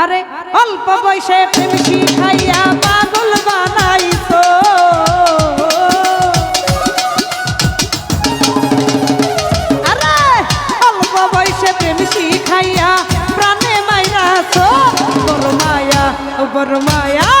আরে অল্প বয়সে প্রেম খাইয়া পাগল বানাইতো আরে অল্প বয়সে প্রেম খাইয়া প্রাণে মাইরাছো। বড় মায়া বড় মায়া।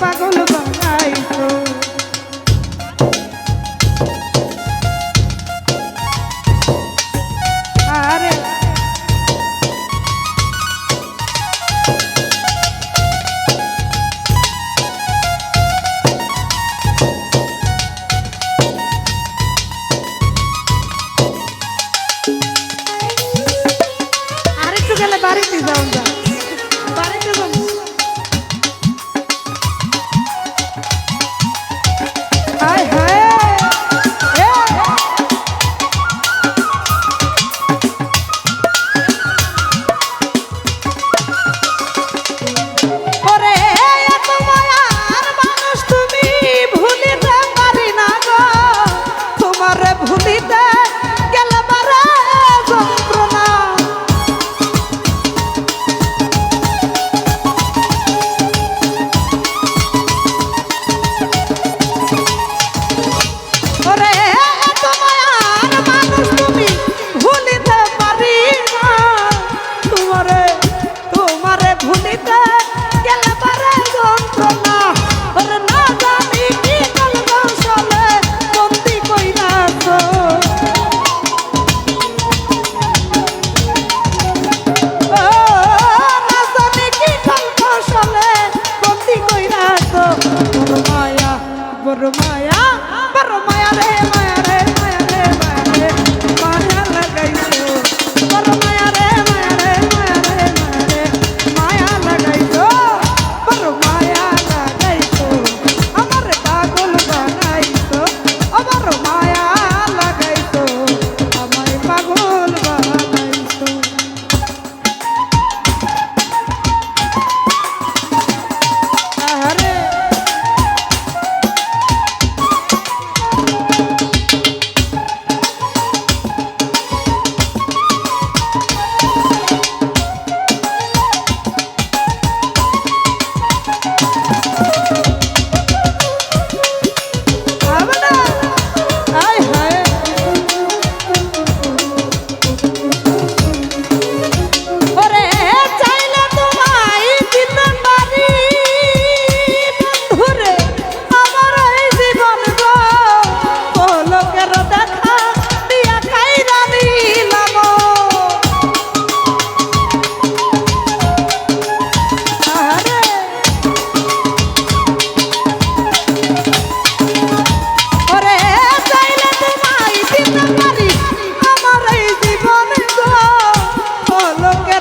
পাগল বানাইছো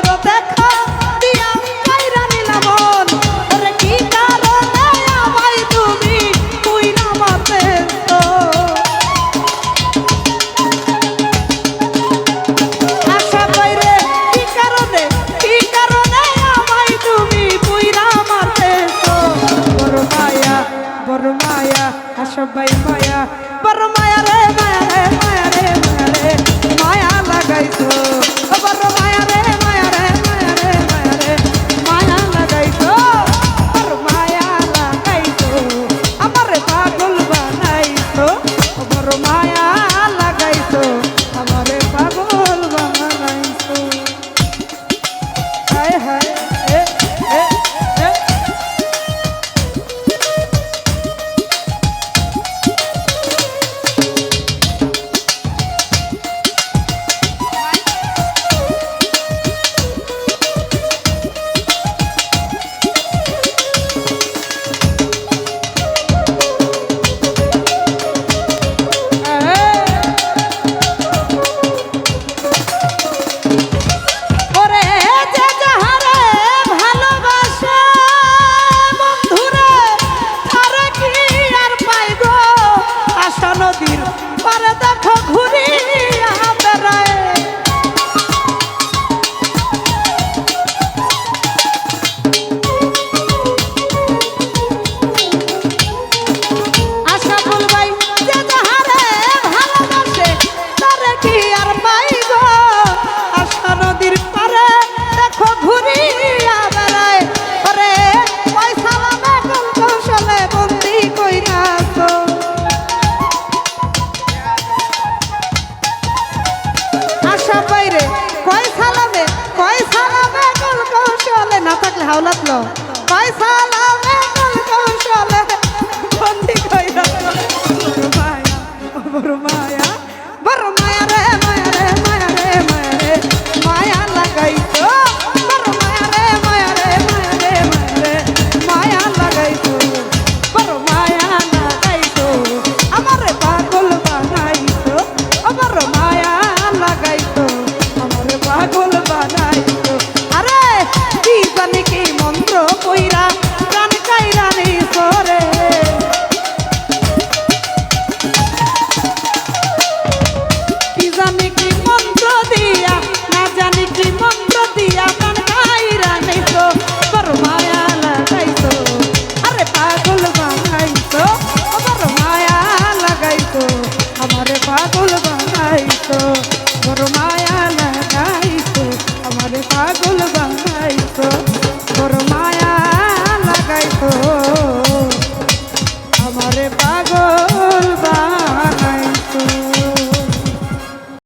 garota